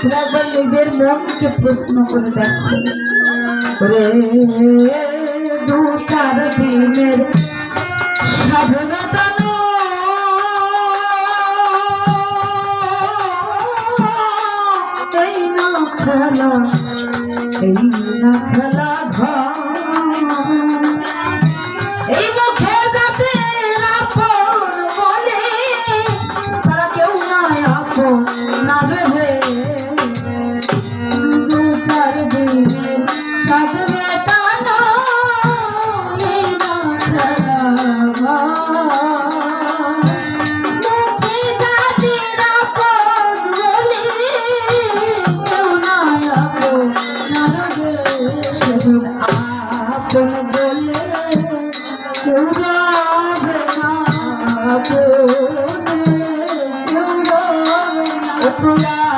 তুমি একবার নিজের মনকে প্রশ্ন করে দেখো। রে দু চার দিনের সাধনতা এই না খেলা, এই না খেলা। কেউ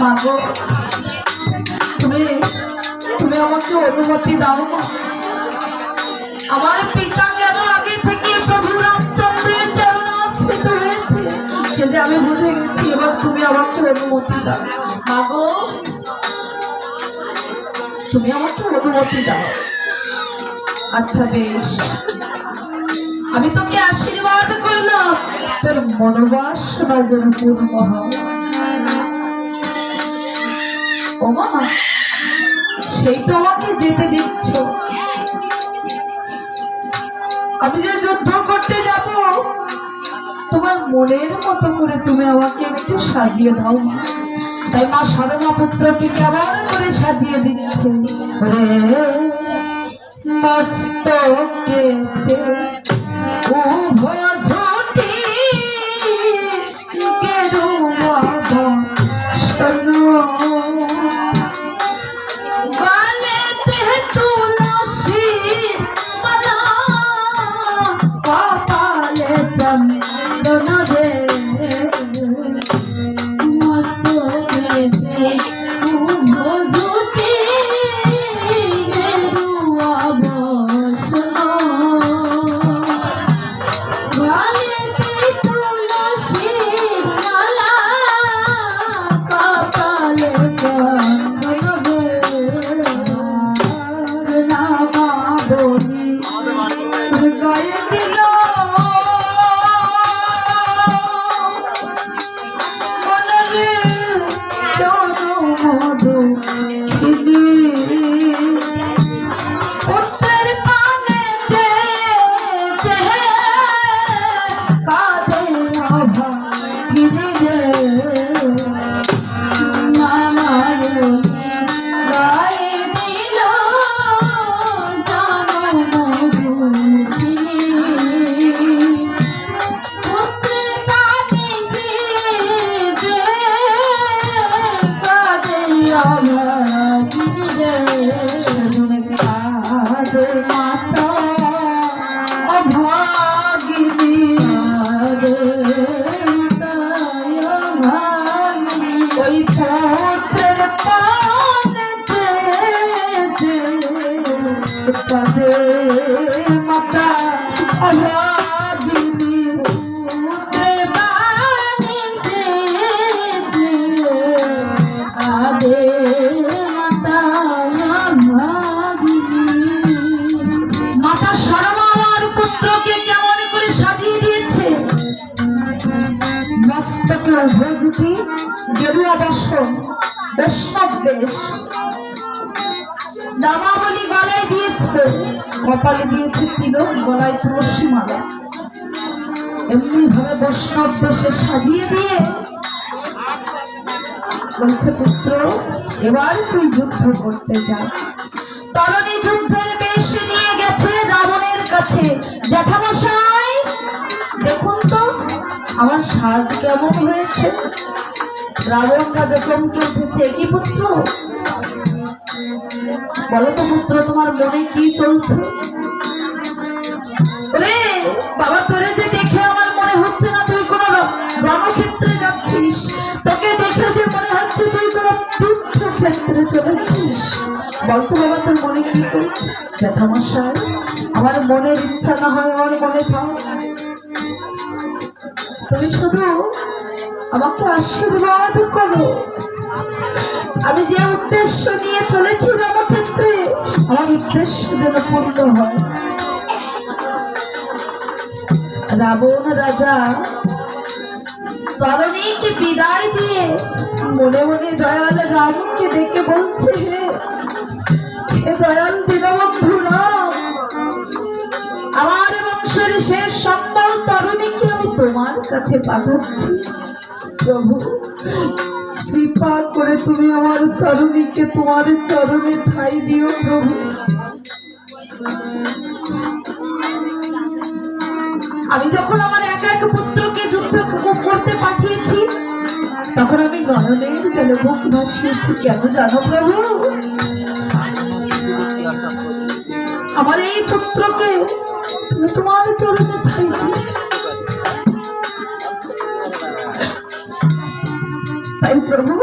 মাগো তুমি তুমি আমাকে অনুমতি দাও আমার পিতা কেন আগে থেকে প্রভু রামচন্দ্রের চরণ আশ্রিত হয়েছে? সে যে আমি বুঝে গেছি, এবার তুমি আমাকে অনুমতি দাও। মাগো তুমি আমাকে অনুমতি দাও। আচ্ছা বেশ। আমি তোকে আশীর্বাদ করলাম। তোর মনোবাসনা যেন পূর্ণ ও মা সেই তো আমাকে যেতে দিচ্ছ। আমি যে যুদ্ধ করতে যাব, তোমার মনের মতো করে তুমি আমাকে একটু সাজিয়ে দাও তাই মা সারমা পুত্রকে কেমন করে সাজিয়ে দিচ্ছে? মস্তকে উভয় ভোজুটি গেরুয়া বস্ত্র বৈষ্ণব বেশ দামাবলি গলায় দিয়েছে, কপালে দিয়েছে তিল গলায় তুলসী এমনি ভাবে বৈষ্ণব বেশে সাজিয়ে দিয়ে বলছে, পুত্র, এবার তুই যুদ্ধ করতে যা। তরণী যুদ্ধের বেশ নিয়ে গেছে রাবণের কাছে। জ্যাঠামশাই আমার সাজ কেমন হয়েছে? রাবণ রাজা চমকে উঠেছে কি পুত্র? বলো তো পুত্র, তোমার মনে কি চলছে? রে বাবা, তোরে যে দেখে আমার মনে হচ্ছে না তুই কোনো রণক্ষেত্রে যাচ্ছিস। তোকে দেখে যে মনে হচ্ছে তুই কোনো তীর্থ ক্ষেত্রে চলেছিস বলতো বাবা, তোর মনে কি চলছে? জ্যাঠামশাই আমার মনের ইচ্ছা না হয় আমার মনে থাক। তুমি শুধু আমাকে আশীর্বাদ করো। আমি যে উদ্দেশ্য নিয়ে চলেছি রণক্ষেত্রে, আমার উদ্দেশ্য যেন পূর্ণ হয়। রাবণ রাজা, তরণীকে বিদায় দিয়ে মনে মনে দয়াল রামকে ডেকে বলছে হে দয়াল তোমার কাছে পাঠাচ্ছি। প্রভু, কৃপা করে তুমি আমার তরুণীকে তোমার চরণে ঠাই দিও প্রভু। আমি যখন আমার একা এক পুত্রকে যুদ্ধ করতে পাঠিয়েছি, তখন আমি জলে বুক ভাসিয়েছি কেন জানো প্রভু? আমার এই পুত্রকে তুমি তোমার চরণে ঠাই দিও। প্রভু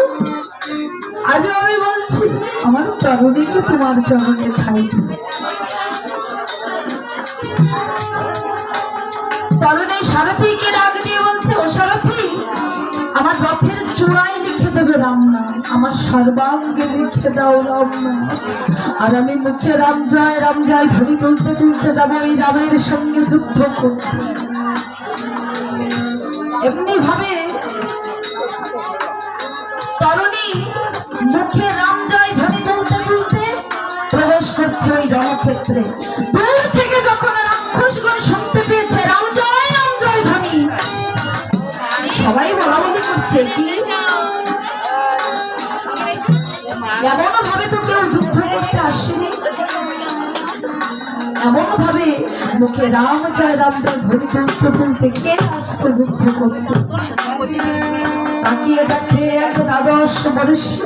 আজ আমি বলছি, আমার তরুণীকে তোমার চরণে সারথীকে ডাক দিয়ে বলছে, ও আমার রথের চূড়ায় লিখে দেবে রাম নাম। আমার সর্বাঙ্গে লিখে দাও রাম নাম। আর আমি মুখে রাম জয় রাম জয় ঘড়ি তুলতে তুলতে যাব এই রামের সঙ্গে যুদ্ধ করতে। এমনি ভাবে রণক্ষেত্রে দূর থেকে যখন রাক্ষসগণ শুনতে পেয়েছে, রাম জয় রাম জয় ধ্বনি সবাই বলা বলি করছে, কি? এমন ভাবে তো কেউ যুদ্ধ করতে আসেনি। এমন ভাবে মুখে রাম জয় রাম জয় ধ্বনি তুলতে তুলতে কে আসছে যুদ্ধ করতে? তাকিয়ে দেখে এক দ্বাদশ বরিষ্ঠ